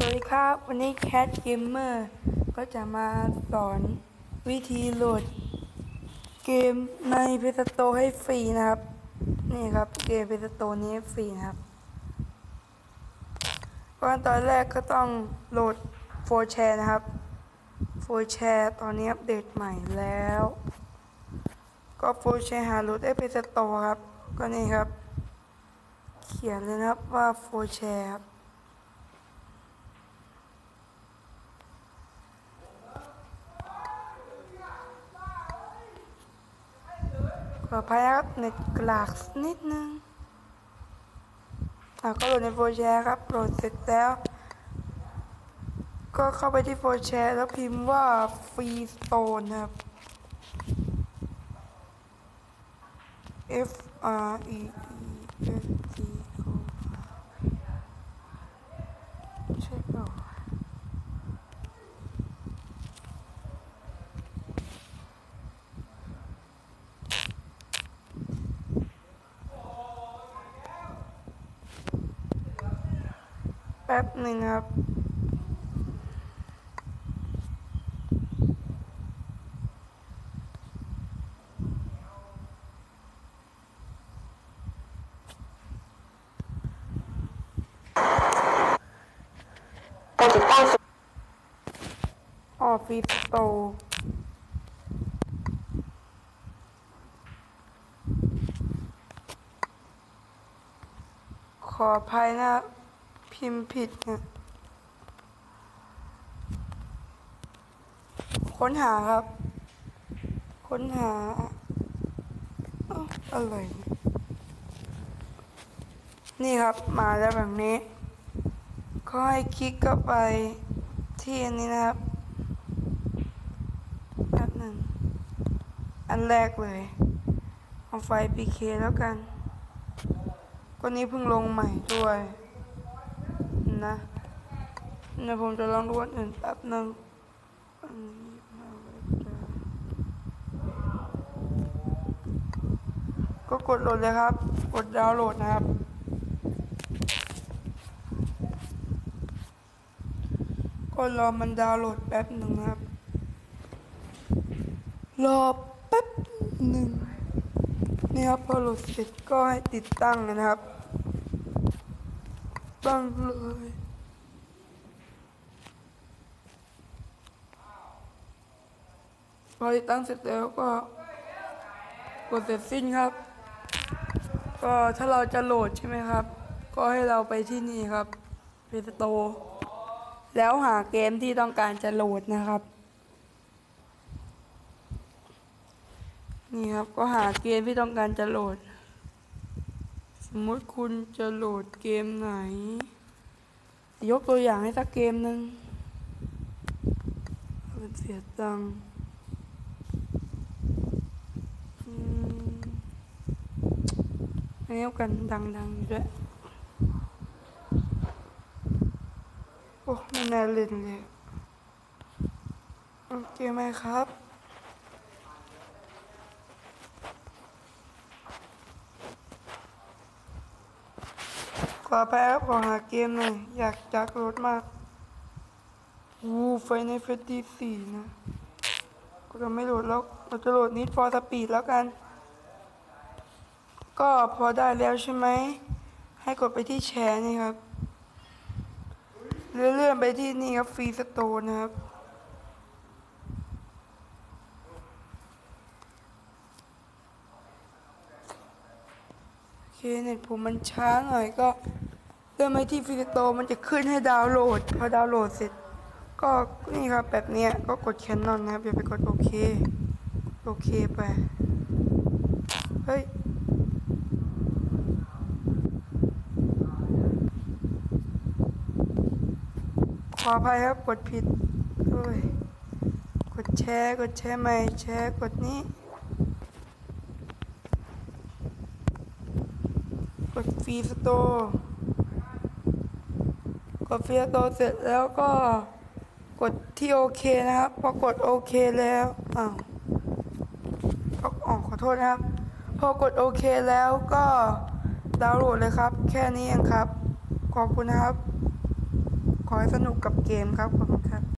สวัสดีครับ วันนี้ Cat Gamer ก็จะมาสอนวิธีโหลด เกมใน Play Store ให้ฟรีนะครับ นี่ครับเกม Play Store นี้ฟรีนะครับก่อนตอนแรกก็ต้องโหลดโฟร์แชร์นะครับโฟร์แชร์ตอนนี้อัปเดตใหม่แล้ว ก็โฟร์แชร์หาโหลดได้ Play Store ครับ ก็นี่ครับ เขียนเลยนะครับว่าโฟร์แชร์ครับ ขอพายครับเน็ตกลากนิดนึงอะก็โหลดในโฟร์แชร์ครับโหลดเสร็จแล้ว ก็เข้าไปที่โฟร์แชร์แล้วพิมพ์ว่าฟรีสโตนครับ F R E E S T O ใช่เปล่าวะ แป๊บหนึ่งครับการติดตั้งออฟฟิศโตขออภัยนะ พิมพ์ผิดนะค้นหาครับ ค้นหาเอ้าอะไรนี่ยนี่ครับมาแล้วแบบนี้ ก็ให้คลิกเข้าไปที่อันนี้นะครับแป๊บหนึ่งอันแรกเลย เอาไฟ PK แล้วกันก็นี้เพิ่งลงใหม่ด้วย นะเดี๋ยวผมจะลองดูอันอื่นแป๊บหนึ่งก็กดโหลดเลยครับ กดดาวน์โหลดนะครับ ก็รอมันดาวน์โหลดแป๊บหนึ่งนะครับ รอแป๊บหนึ่งนี่ครับพอโหลดเสร็จก็ให้ติดตั้งนะครับ ตั้งเลยพอติดตั้งเสร็จแล้วก็กดเสร็จสิ้นครับ ก็ถ้าเราจะโหลดใช่ไหมครับ ก็ให้เราไปที่นี่ครับเพจโตแล้วหาเกมที่ต้องการจะโหลดนะครับ นี่ครับก็หาเกมที่ต้องการจะโหลด สมมติคุณจะโหลดเกมไหน ยกตัวอย่างให้สักเกมหนึ่งมันเสียตังค์เอ้กันดังๆด้วยโอ้ไม่น่าเล่นเลย โอเคไหมครับ ขอแป๊บขอหาเกมหน่อยอยากจักรถมากวูไฟในเฟสที่สี่นะก็จะไม่โหลดแล้วเราจะโหลดนิดฟอร์สปีดแล้วกัน ก็พอได้แล้วใช่ไหม ให้กดไปที่แชร์นี่ครับ เลื่อนๆไปที่นี่ครับฟรีสโตนนะครับ เคเน็ตผมมันช้าหน่อยก็เลื่อนไปที่ฟรีสโตมันจะขึ้นให้ดาวน์โหลด พอดาวน์โหลดเสร็จ ก็นี่ครับแบบเนี้ยก็กดแคนนอนนะครับอย่าไปกดโอเคโอเคไปเฮ้ยขออภัยครับกดผิดโอ้ยกดแชร์ กดแชร์ใหม่แชร์กดนี้ กด ฟีสโตร์กดฟรีสโตร์เสร็จแล้วก็กดที่โอเคนะครับ พอกดโอเคแล้วอ้าวอาอ๋อขอโทษนะครับ พอกดโอเคแล้วก็ดาวน์โหลดเลยครับ แค่นี้เองครับ ขอบคุณนะครับ ขอให้สนุกกับเกมครับ